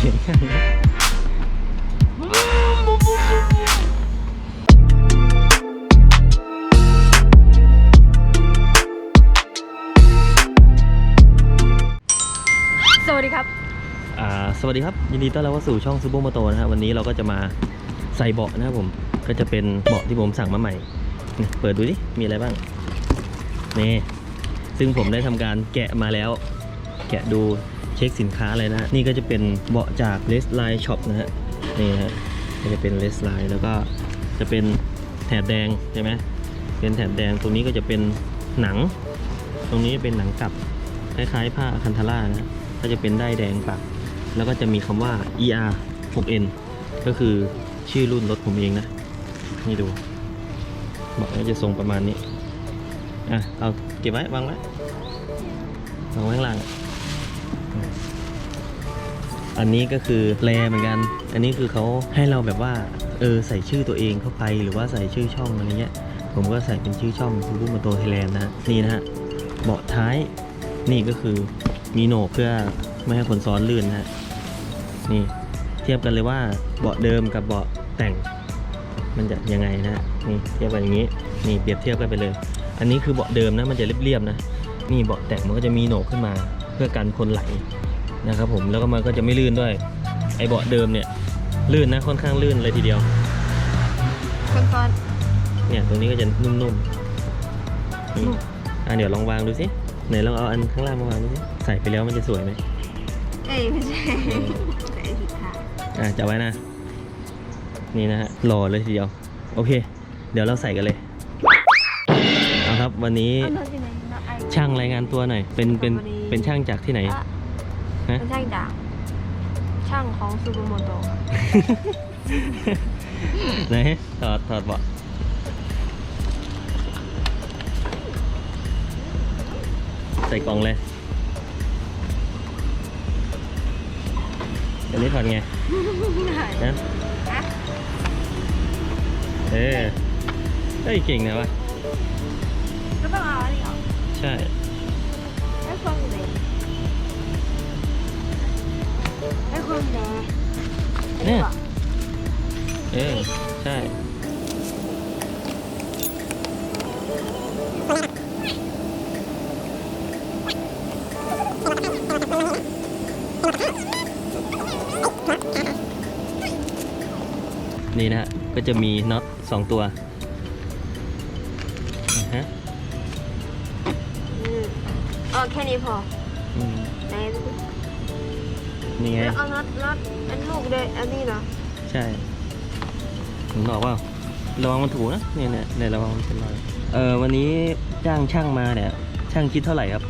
เสียงช่างนะสวัสดีครับ อ่าสวัสดีครับ ยินดีต้อนรับเข้าสู่ช่องซูเปอร์มโตนะฮะวันนี้เราก็จะมาใส่เบาะนะครับผมก็จะเป็นเบาะที่ผมสั่งมาใหม่นี่เปิดดูดิมีอะไรบ้างนี่ซึ่งผมได้ทำการแกะมาแล้ว แกะดู เช็คสินค้าเลยนะ นี่ก็จะเป็นเบาะจาก l e s Line Shop นะฮะ นี่นะฮะก็จะเป็น l e s Line แล้วก็จะเป็นแถบแดงใช่ไหมเป็นแถบแดงตรงนี้ก็จะเป็นหนัง ตรงนี้เป็นหนังกลับคล้ายๆผ้าคันทาร่านะก็จะเป็นได้แดงปัก แล้วก็จะมีคำว่า ER 6N ก็คือชื่อรุ่นรถผมเองนะ นี่ดูเบอกว่าจะทรงประมาณนี้ อะ เอาเก็บไว้วางไว้วางไว้ข้างล่าง อันนี้ก็คือแรเหมือนกัน อันนี้คือเขาให้เราแบบว่าเออใส่ชื่อตัวเองเข้าไปหรือว่าใส่ชื่อช่องอะไรเงี้ย ผมก็ใส่เป็นชื่อช่องซูรุมาโตไทยแลนด์นะนี่นะฮะเบาะท้ายนี่ก็คือมีโหนกเพื่อไม่ให้คนซ้อนลื่นนะฮะนี่เทียบกันเลยว่าเบาะเดิมกับเบาะแต่งมันจะยังไงนะฮะนี่เทียบกันอย่างนี้นี่เปรียบเทียบกันไปเลย อันนี้คือเบาะเดิมนะมันจะเรียบๆนะนี่เบาะแต่งมันก็จะมีโหนกขึ้นมา เพื่อกันคนไหล นะครับผมแล้วก็มันก็จะไม่ลื่นด้วย ไอเบาะเดิมเนี่ยลื่นนะค่อนข้างลื่นเลยทีเดียวคนซ้อนเนี่ยตรงนี้ก็จะนุ่มๆนี่อะเดี๋ยวลองวางดูสิไหนลองเอาอันข้างล่างมาวางดูสิใส่ไปแล้วมันจะสวยไหมเอ้ยไม่ใช่ใส่ผิดทางอะจับไว้นะ นี่นะฮะหล่อเลยทีเดียว โอเค เดี๋ยวเราใส่กันเลยเอาครับวันนี้เอาเราที่ไหนเราไอช่างรายงานตัวหน่อย เป็นเป็นวันนี้เป็นช่างจากที่ไหน อะฮะเป็นช่างจากช่างของซูเปอร์โมโตไหนถอดถอดเบาะใส่กล่องเลยอันนี้ถอดไงนะเออเฮ้ยเก่งนะวะก็ต้องเอาอันนี้ออกใช่ไอ้คนอยู่ไหน ไอ้คนไหนอันนี้เหรอเออใช่นี่นะฮะก็จะมีน็อตสองตัวอ่าฮะอืมเอาแค่นี้พออืมไหนดูดิ นี่ไง แล้วเอาน็อตน็อตอันลูกด้วยอันนี้เหรอใช่ถึงบอกว่าระวังมันถูนะเนี่ยเนี่ยเนี่ยระวังมันเป็นรอยเออวันนี้จ้างช่างมาเนี่ย ช่างคิดเท่าไหร่ครับ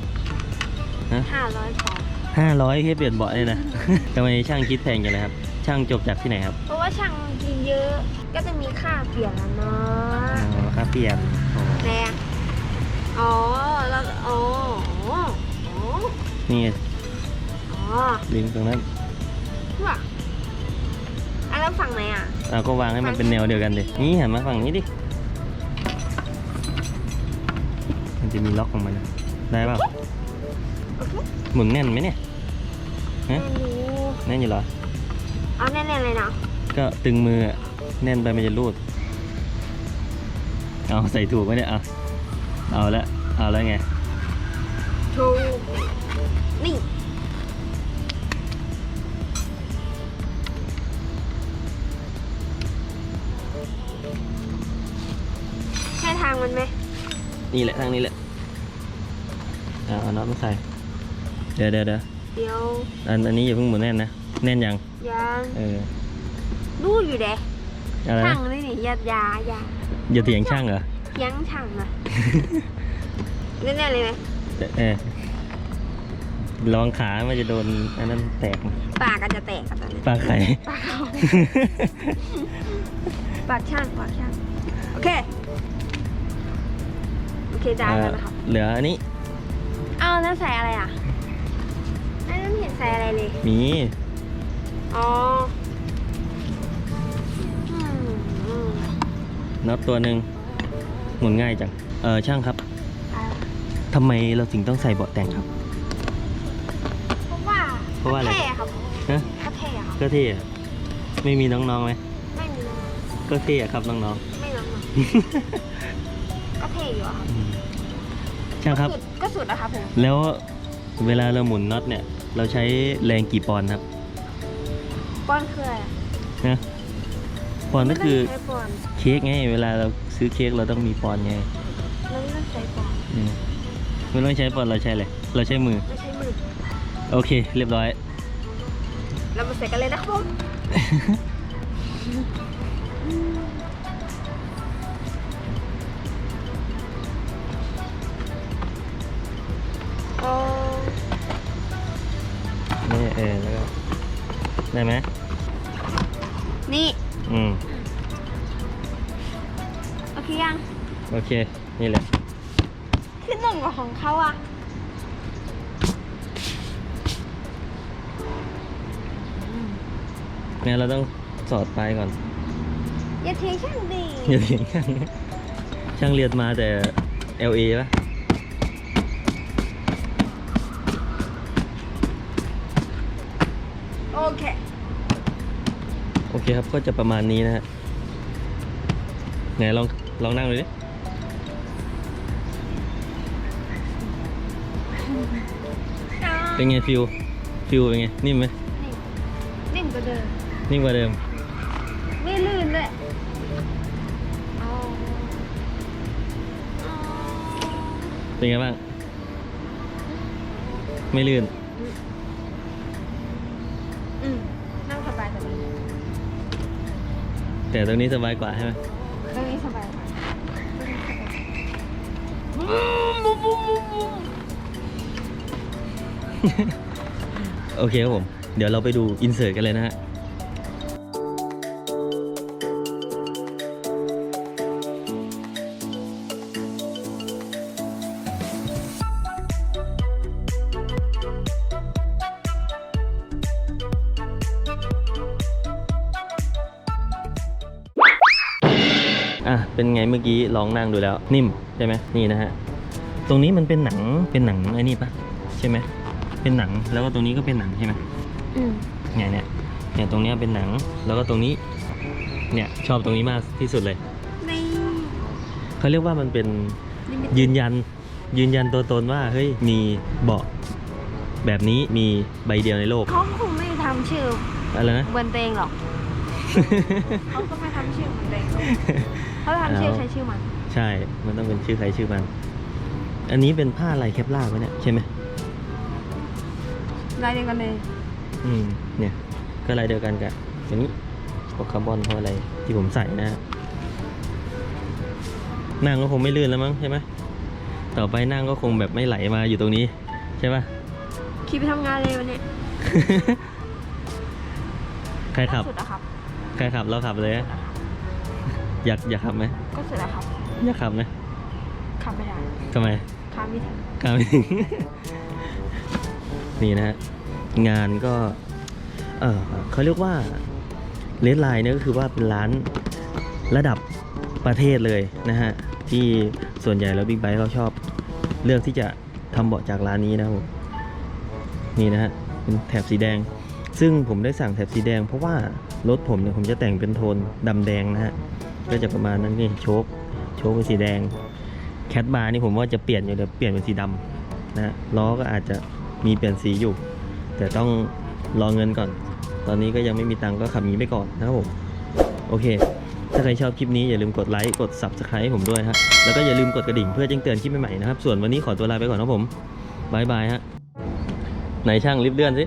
ห้าร้อยพอห้าร้อยแค่เปลี่ยนเบาะเลยนะ ทำไมช่างคิดแพงจังเลยครับ ช่างจบจากที่ไหนครับ เพราะว่าช่างกินเยอะก็จะมีค่าเปลี่ยนแล้วเนาะอ๋อค่าเปลี่ยนอ๋อแน่อ๋อแล้วอ๋ออ๋ออ๋อนี่ไงอ๋อ ลิงก์ตรงนั้นว่ะอะแล้วฝั่งไหนอะเราก็วางให้มันเป็นแนวเดียวกันเลยนี่หันมาฝั่งนี้ดิ มันจะมีล็อกของมันนะได้เปล่าโอเคหมุนแน่นไหมเนี่ยแน่นดูแน่นอยู่เหรอ เอาแน่นๆเลยเนาะ ก็ตึงมืออะแน่นไปมันจะรูด เอาใส่ถูกไหมเนี่ย เอา เอาละ เอาแล้วไง ถูก มันไหมนี่แหละทางนี้แหละเอาเอาน็อตมาใส่ เดี๋ยวเดี๋ยวเดี๋ยวเดี๋ยวอันอันนี้อย่าเพิ่งหมุนแน่นนะ แน่นยังยังเออดูอยู่เด้อะไรช่านะงนี่นี่อยาอยาอยาอย่าเถียงช่างเหรอ ยังช่างนะแน่ๆเลยไหมเออลองขามันจะโดนอันนั้นแตกนะปากก็จะแตกกับตอนนี้ปลาไข่ ปากเขาปากช่างปากช่างโอเคโอเคได้แล้วนะครับ เหลืออันนี้เอาแล้วใส่อะไรอะอันนั้นไม่เห็นใส่อะไรเลย มี อ๋ออืมอืมน็อตตัวหนึ่งหมุนง่ายจัง เออช่างครับอ่าทำไมเราถึงต้องใส่เบาะแต่งครับ เพราะว่าเพราะว่าอะไร เท่ครับฮะก็เท่อะก็เท่อะไม่มีน้องๆไหมไม่มีน้องก็เท่อะครับน้องไม่น้องอะก็เท่อยู่อะครับๆอืม ช่างครับ สุดก็สุดนะครับผมแล้วเวลาเราหมุนน็อตเนี่ย เราใช้แรงกี่ปอนด์ครับป้อนคืออะไรอะนะปอนด์ก็คือไม่ต้งใช้ป้อนเค้กไง เวลาเราซื้อเค้กเราต้องมีปอนด์ไงเราไม่ต้องใช้ป้อนอืมไม่ต้องใช้ปอนด์เราใช้อะไรเราใช้มือไม่ใช้มือโอเค เรียบร้อย เรามาใส่กันเลยนะครับผม ได้ไหมนี่อืมโอเคยังโอเค นี่แหละขึ้นหนึ่งกว่าของเขาอะเนี่ยเราต้องสอดปลายก่อน อย่าเทช่างดีอย่าเถียงช่างช่างเรียนมาแต่ LA ป่ะโอเคโอเคครับก็จะประมาณนี้นะฮะไหนลองลองนั่งดูดิเป็นไงฟิลฟิลเป็นไงนิ่มไหมนิ่มกว่าเดิมนิ่มกว่าเดิม ไม่ลื่นเลยเอาเอาเป็นไงบ้าง ไม่ลื่น แต่ตรงนี้สบายกว่าใช่ไหมตรงนี้สบายกว่าโอเคครับผม เดี๋ยวเราไปดูอินเสิร์ตกันเลยนะฮะ เป็นไงเมื่อกี้ลองนั่งดูแล้ว นิ่มใช่ไหมนี่นะฮะตรงนี้มันเป็นหนังเป็นหนังไอ้นี่ปะใช่ไหมเป็นหนังแล้วก็ตรงนี้ก็เป็นหนังใช่ไหมอืมเนี่ยเนี่ยเนี่ยตรงเนี้ยเป็นหนังแล้วก็ตรงนี้ เนี่ยชอบตรงนี้มากที่สุดเลยนี่เขาเรียกว่ามันเป็นลิมิตยืนยันยืนยันตัวตนว่าเฮ้ยมีเบาะแบบนี้มีใบเดียวในโลกเขาคงไม่ทำชื่ออะไรนะ บนเตวเองหรอกเขาก็ไม่ทำชื่อเหมือนเตวเองหรอก เขาทำชื่อเอาใช้ชื่อมัน ใช่ มันต้องเป็นชื่อใครชื่อมัน อันนี้เป็นผ้าลายแคปลาร์ไหมเนี่ยใช่ไหมลายเดียวกันเลย อืม เนี่ย ก็ลายเดียวกันกับอันนี้พวกคาร์บอนพวกอะไรที่ผมใส่นะฮะนั่งก็คงไม่ลื่นแล้วมั้งใช่ไหมต่อไปนั่งก็คงแบบไม่ไหลมาอยู่ตรงนี้ ใช่ปะขี่ไปทำงานเลยวันนี้ ใครขับก็สุดอะครับใครขับเราขับเลยนะ อยากอยากขับไหมก็สุดอะครับอยากขับไหมขับไม่ได้ทำไมข้ามไม่ถึงขับไม่ถึง นี่นะฮะงานก็ เออเขาเรียกว่าเลดไลน์เนี่ยก็คือว่าเป็นร้านระดับประเทศเลยนะฮะ ที่ส่วนใหญ่แล้วบิ๊กไบค์เขาชอบ เลือกที่จะทำเบาะจากร้านนี้นะครับผมนี่นะฮะเป็นแถบสีแดง ซึ่งผมได้สั่งแถบสีแดง เพราะว่ารถผมเนี่ยผมจะแต่งเป็นโทนดำแดงนะฮะ ก็จะประมาณนั้นนี่โชคโชคเป็นสีแดงแคทบาร์นี่ผมว่าจะเปลี่ยนอยู่เดี๋ยวเปลี่ยนเป็นสีดำนะล้อก็อาจจะมีเปลี่ยนสีอยู่ แต่ต้องรอเงินก่อน ตอนนี้ก็ยังไม่มีตังก็ขับนีไปก่อนนะครับผมโอเค ถ้าใครชอบคลิปนี้อย่าลืมกดไลค์กด Subscribe ให้ผมด้วยฮะแล้วก็อย่าลืมกดกระดิ่งเพื่อแจ้งเตือนคลิปใหม่ๆนะครับส่วนวันนี้ขอตัวลาไปก่อนนะผมบายบายฮะไหนช่างรีบเลื่อนสิ